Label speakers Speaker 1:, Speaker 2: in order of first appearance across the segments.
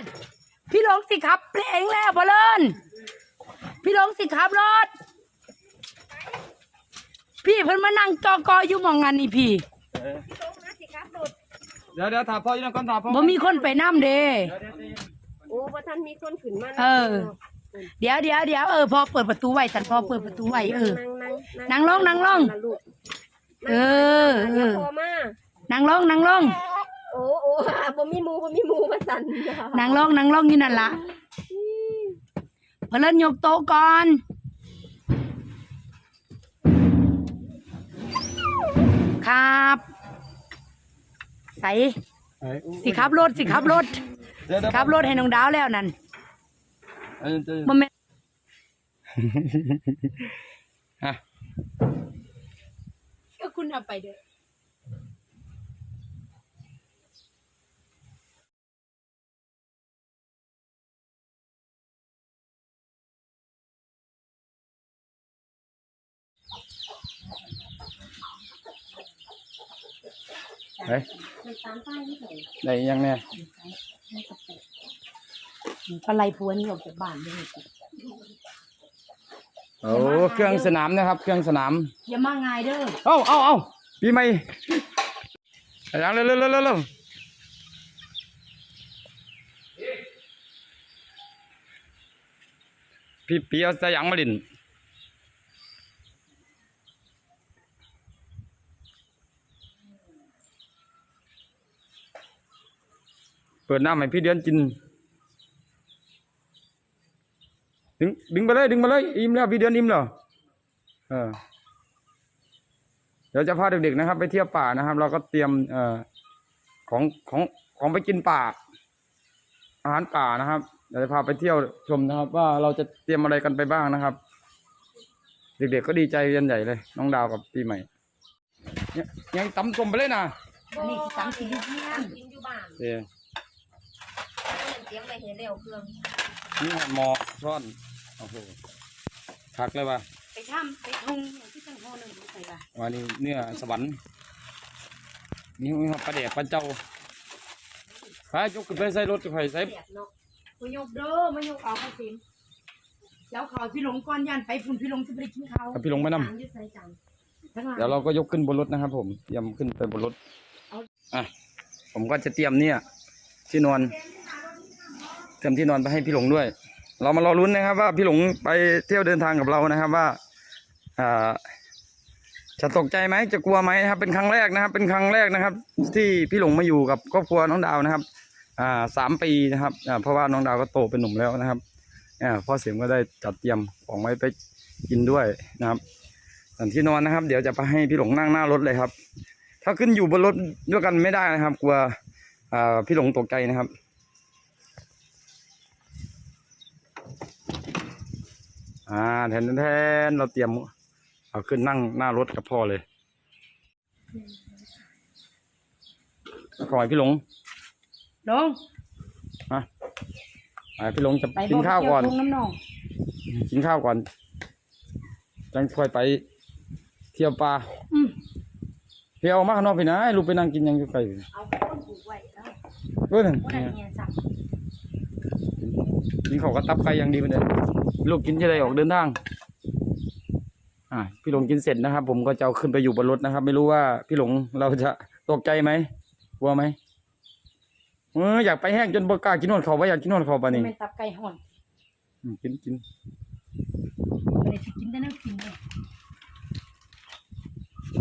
Speaker 1: ดพี่หลงสิครับเพลงแล้วบอลเลินพี่หลงสิครับรถ พี่เพิ่นมานั่งจอกออยู่หมองงานนี่พี่
Speaker 2: เดี๋ยวเดี๋ยวถามพ่ออยู่นั่นก่อนถามพ่อ
Speaker 1: บ่มีคนไปน้ำเด้
Speaker 2: เดี๋ยวเดี๋ยวใจเย็น
Speaker 3: โอ้ว่าท่านมีคนขึ้นมา
Speaker 1: เออ เดี๋ยวเดี๋ยวเดี๋ยวเออพอเปิดประตูไว้สันพอเปิดประตูไว้เออ
Speaker 3: นั่ง
Speaker 1: นั่งลงนั่งลง
Speaker 3: ลูก
Speaker 1: เออเออ
Speaker 3: พอมา
Speaker 1: นั่งลงนั่งลง
Speaker 3: โอ้โอ้บ่มีหมูบ่มีหมูมาสั่น
Speaker 1: นั่งลงนั่งลงอยู่นั่นละเพนเล่นยกโต๊ะก่อน ครับ ใส่
Speaker 2: เอ้ย
Speaker 1: สิขับรถสิขับรถ
Speaker 2: เดี๋ยวเดี๋ยว
Speaker 1: ขับรถให้น้องดาวแล้วนั่น
Speaker 2: เอ้ยใจเย็น
Speaker 1: บ่แม่น
Speaker 2: ฮะ
Speaker 1: ก็คุณเอาไปเด้อ
Speaker 2: เฮ้ยได้ยังเนี่ย
Speaker 1: ปลาไหลพวนนี่ออกจากบ้านเลย
Speaker 2: โอ้เครื่องสนามนะครับ เครื่องสนาม
Speaker 1: อย่ามาง่ายเด้อ
Speaker 2: เอ้าเอ้าเอ้าปีใหม่ยังเร็วเร็วเร็วเร็วเร็วพี่ปีเอาสยังมาลิน ปิดน้ำให้พี่เดือนกิน ดึงดึงไปเลย ดึงไปเลย อิ่มแล้วพี่เดือนอิ่มแล้วเออเดี๋ยวจะพาเด็กๆนะครับ ไปเที่ยวป่านะครับ เราก็เตรียมเอ่อของของของไปกินป่า อาหารป่านะครับเดี๋ยวจะพาไปเที่ยวชมนะครับ ว่าเราจะเตรียมอะไรกันไปบ้างนะครับ เด็กๆก็ดีใจกันใหญ่เลย น้องดาวกับปีใหม่เนี่ยยังตำส้มไปเลยนะ
Speaker 1: อันนี้สิตังสิอยู่เที่ยง
Speaker 3: กินอยู่บ้าน
Speaker 2: เดี๋ยว
Speaker 3: เตรียมไปเห็นเร็วเครื่อง
Speaker 2: นี่หมอช้อนโอ้โหคักเลยว่ะ
Speaker 1: ไปทำไปทุงอย่างที่ตั้งโหนึงใส่ป่ะ
Speaker 2: วันนี้เนื้อสวรรค์นี่มีปลาแดกปลาเจ้าไปยกขึ้นไปใส่รถจะไข่ใส่
Speaker 3: เสียบเนาะ
Speaker 1: มายกเด้อมายกเอาข้าวสิมแล้วขอพี่หลงก่อนยันไปฝุ่นพี่หลงจะไปกินข้าว
Speaker 2: เอาพี่ลงไปนำ
Speaker 3: จานอยืดใส่จาน
Speaker 1: ทั้งหลัง
Speaker 2: เดี๋ยวเราก็ยกขึ้นบนรถนะครับ ผมเตรียมขึ้นไปบนรถอะผมก็จะเตรียมเนี่ยที่นอน เตรียมที่นอนไปให้พี่หลงด้วย เรามารอลุ้นนะครับ ว่าพี่หลงไปเที่ยวเดินทางกับเรานะครับว่าจะตกใจไหมจะกลัวไหมนะครับ เป็นครั้งแรกนะครับ เป็นครั้งแรกนะครับ ที่พี่หลงมาอยู่กับครอบครัวน้องดาวนะครับสามปีนะครับเพราะว่าน้องดาวก็โตเป็นหนุ่มแล้วนะครับอ่พ่อเสียมก็ได้จัดเตรียมของไว้ไปกินด้วยนะครับส่วนที่นอนนะครับ เดี๋ยวจะไปให้พี่หลงนั่งหน้ารถเลยครับ ถ้าขึ้นอยู่บนรถด้วยกันไม่ได้นะครับ กลัวพี่หลงตกใจนะครับ อ่าแทนแทนเราเตรียม เอาขึ้นนั่งหน้ารถกับพ่อเลยขอให้พี่หลง
Speaker 1: หลง
Speaker 2: มาอ่าพี่หลงจะ
Speaker 1: ไป
Speaker 2: กินข้าวก่อน
Speaker 1: เที่ยทุ่งน้ำนอง
Speaker 2: กินข้าวก่อน จังค่อยไป เที่ยวป่า
Speaker 1: อืม
Speaker 2: พี่เอามาข้างนอกพี่นะให้ลูกไปนั่งกินหยังอยู่ไกล
Speaker 1: เอาคนผูกไว้แล้ว
Speaker 2: เว้ยนั่น
Speaker 1: ค นนั้นเนี่ยสั่ง
Speaker 2: กินข้าวกับตับไก่อย่างดีมันเลยลูกกินจะได้ออกเดินทาง อ่า พี่หลงกินเสร็จนะครับ ผมก็จะเอาขึ้นไปอยู่บนรถนะครับ ไม่รู้ว่าพี่หลงเราจะตกใจไหมกลัวไหมเอออยากไปแห้งจนบกล้ากินนวดเขาว่าอยากกินนวดเขาปะนี่
Speaker 1: เป็นตับไก่ห่อน
Speaker 2: อืมกินกิน
Speaker 1: ไม่ได้สิกินแต่น้ำกินเลย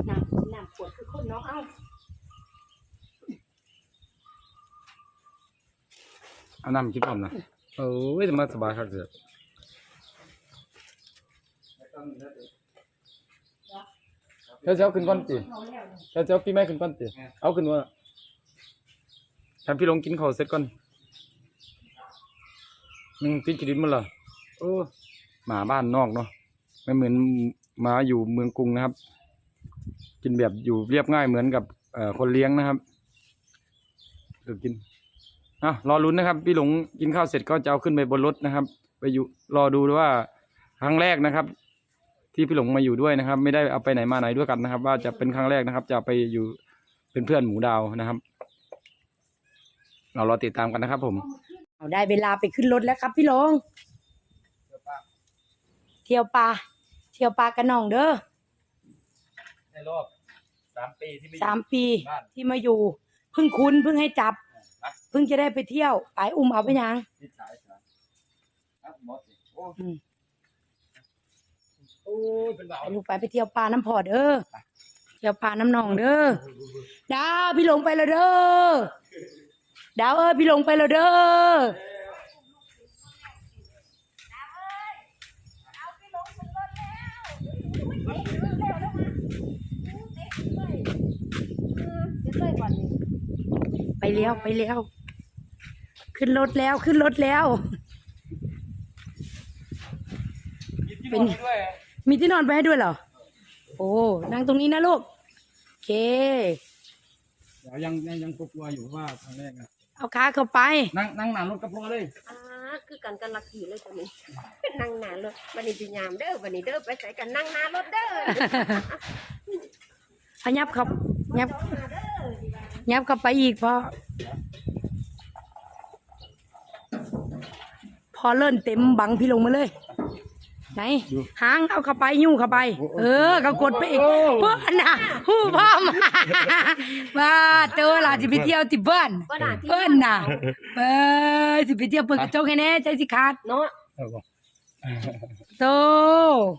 Speaker 1: น้ำน้ำขวดคือคนเนาะเอ้า
Speaker 2: เอาน้ำกินก่อนนะ โอ้ยจะมาสบายครับเสือเจ้าเจ้าขึ้นก่อนจี
Speaker 1: เอเจ้า
Speaker 2: เจ้าพี่แม่ขึ้นก่อนจีเอาขึ้นว่าทำพี่ลงกินข้าวเสร็จก่อนมึงติดขีดินมันเหรอโอ้หมาบ้านนอกเนาะไม่เหมือนหมาอยู่เมืองกรุงนะครับ กินแบบอยู่เรียบง่ายเหมือนกับเอ่อคนเลี้ยงนะครับเดี๋ยวกิน อะรอลุ้นนะครับ พี่หลงกินข้าวเสร็จก็จะเอาขึ้นไปบนรถนะครับ ไปอยู่รอดูว่าครั้งแรกนะครับ ที่พี่หลงมาอยู่ด้วยนะครับ ไม่ได้เอาไปไหนมาไหนด้วยกันนะครับ ว่าจะเป็นครั้งแรกนะครับ จะไปอยู่เป็นเพื่อนหมูดาวนะครับ เรารอติดตามกันนะครับผม
Speaker 1: เอาได้เวลาไปขึ้นรถแล้วครับ พี่หลงเที่ยวปลาเที่ยวปลากระหน่องเด้อ
Speaker 2: ในรอบสามปีที่ไม่
Speaker 1: สามปี
Speaker 2: บ้าน
Speaker 1: ที่มาอยู่เพิ่งคุ้นเพิ่งให้จับ
Speaker 2: อะ
Speaker 1: เพิ่งจะได้ไปเที่ยวไปอุ้มเอาไปยัง
Speaker 2: นิดสายสายอะหมดสิโอ้
Speaker 1: อืม
Speaker 2: โอ้ยเป็นเบา
Speaker 1: ไปลูกไปไปเที่ยวปลาน้ำพอเด้อเที่ยวปลาน้ำหนองเด้อดาวพี่หลงไปแล้วเด้อดาวเอ้ยพี่หลงไปแล้วเด้อไปแล้วไปแล้ว ขึ้นรถแล้วขึ้นรถแล้ว
Speaker 2: เป็นด้วย
Speaker 1: มีที่นอนไปให้ด้วยเหรอ โอ้นั่งตรงนี้นะลูกโอเค
Speaker 2: เดี๋ยวยังยังยังกลัวๆอยู่ว่าครั้งแรกนะ
Speaker 1: เอาขาเข้าไป
Speaker 2: นั่งนั่งหนารถกระโปรงเลย
Speaker 3: อ่าคือกันกันลักขี่เลยตอนนี้นั่งหนารถวันนี้จะยามเด้อวันนี้เด้อไปใส่กันนั่งหนารถเด้อ
Speaker 1: พยับเข้ายับ
Speaker 3: ต้องมาเด้อ
Speaker 1: ยับเข้าไปอีกพอ พอเลื่อนเต็มบังพี่ลงมาเลย ไหนหางเอาเข้าไปยุ่งเข้าไป เออเขากดไปอีกเพื่อนน่ะหู้พ่อมาว่าเจอล่ะจะไปเที่ยวที่บ้าน
Speaker 3: ว่าหน้าที่
Speaker 1: เพื่อนน่ะเออสิไปเที่ยวเปิดกระจกให้แน่ใจสิขาด
Speaker 3: เนาะ
Speaker 1: โต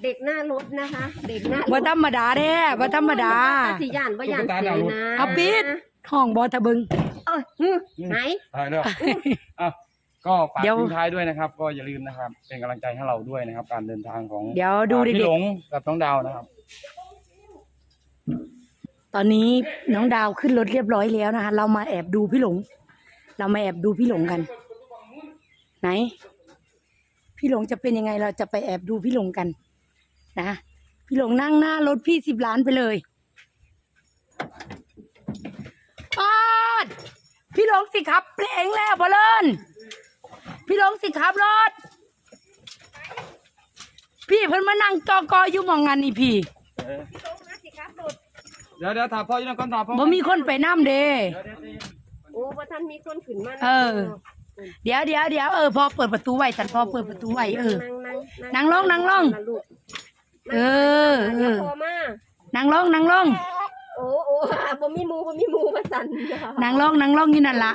Speaker 3: เด็กหน้ารถนะคะ เด็กหน้ารถ
Speaker 1: บ่ธรรมดาเด้บ่ธรรมดา
Speaker 3: สิย่านบ่ย่านสีนะ
Speaker 1: เอาปิดห้องบ่ทะเบิง
Speaker 3: เอ้ยหือไหน
Speaker 2: ตายแล้วอะ ก็ฝาก
Speaker 1: เดี๋ยว
Speaker 2: ทิ้งท้ายด้วยนะครับ ก็อย่าลืมนะครับ เป็นกำลังใจให้เราด้วยนะครับ การเดินทางของ
Speaker 1: เดี๋ยวดู
Speaker 2: อ่า
Speaker 1: เด็
Speaker 2: พี่
Speaker 1: ก
Speaker 2: หลงกับน้องดาวนะครับ
Speaker 1: ๆตอนนี้น้องดาวขึ้นรถเรียบร้อยแล้วนะคะ เรามาแอบดูพี่หลง เรามาแอบดูพี่หลงกัน ไหน พี่หลงจะเป็นยังไงเราจะไปแอบดูพี่หลงกัน นะ พี่หลงนั่งหน้ารถพี่สิบล้านไปเลยปาดพี่หลงสิครับเพลงแล้วพอเลิน พี่หลงสิครับรถ พี่เพิ่นมานั่งจอกออยู่หมองงานนี่พี่
Speaker 2: เดี๋ยวเดี๋ยวถามพ่ออยู่นั่นก่อนถามพ่อ
Speaker 1: บ่มีคนไปน้ำเด้
Speaker 2: เดี๋ยวเดี๋ยวเดี๋ยว
Speaker 3: โอ้บ่ท่านมีคนขึ้นมานะ
Speaker 1: เออ เดี๋ยวเดี๋ยวเดี๋ยวเออพอเปิดประตูไว้สันพอเปิดประตูไว้เออ
Speaker 3: นั่ง
Speaker 1: นั่งลงนั่งลง
Speaker 3: ลูก
Speaker 1: เออเออ
Speaker 3: พอมา
Speaker 1: นั่งลงนั่งลง
Speaker 3: โอ้โอ้บ่มีหมูบ่มีหมูมาสั่น
Speaker 1: นั่งลงนั่งลงอยู่นั่นละ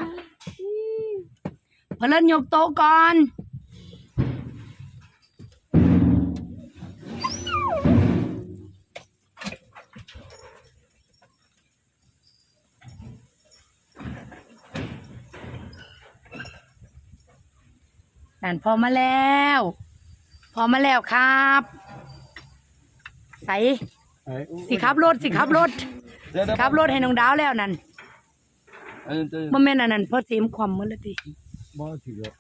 Speaker 1: พอเล่นยกโต๊ะก่อนนั่นพอมาแล้ว พอมาแล้วครับ ใส่สิขับรถสิขับรถ
Speaker 2: เดี๋ยวเดี๋ยว
Speaker 1: ขับรถให้น้องดาวแล้วนั่น
Speaker 2: เออเดี๋ยว
Speaker 1: บ่แม่นอันนั้นเพราะเสียมความมือละติ
Speaker 2: บ่ถืออะ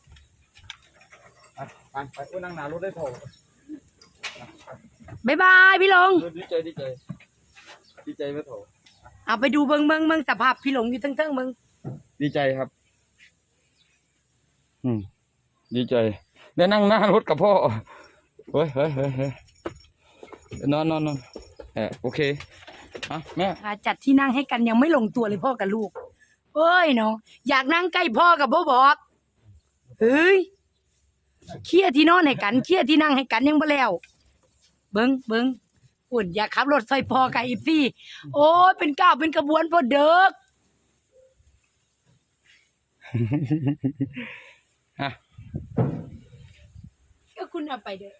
Speaker 2: ไปไปกูนั่งหนารถได้โถ
Speaker 1: บ๊ายบายพี่หลง
Speaker 2: ดีใจดีใจดีใจไหมโถ
Speaker 1: เอาไปดูเบิ่งเบิ่งเบิ่งสภาพพี่หลงอยู่เทั้งๆเบิ่ง
Speaker 2: ดีใจครับ อืม ดีใจ ได้นั่งหน้ารถกับพ่อเฮ้ยเฮ้ยเฮ้ยเฮ้ยนอนนอนนอนเออโอเคอะแม่
Speaker 1: อ่าจัดที่นั่งให้กันยังไม่ลงตัวเลยพ่อกับลูกเอ้ยเนาะอยากนั่งใกล้พ่อกับบ่บอก เฮ้ยเคลียร์ที่นอนให้กันเคลียร์ที่นั่งให้กันยังบ่แล้ว เบิ่งเบิ่งอุ่น อยากขับรถซอยพ่อกับอีฟี่โอ้ยเป็นก้าวเป็นกระบวนพอเด็ก
Speaker 2: อะ
Speaker 1: ก็คุณเอาไปเด้อ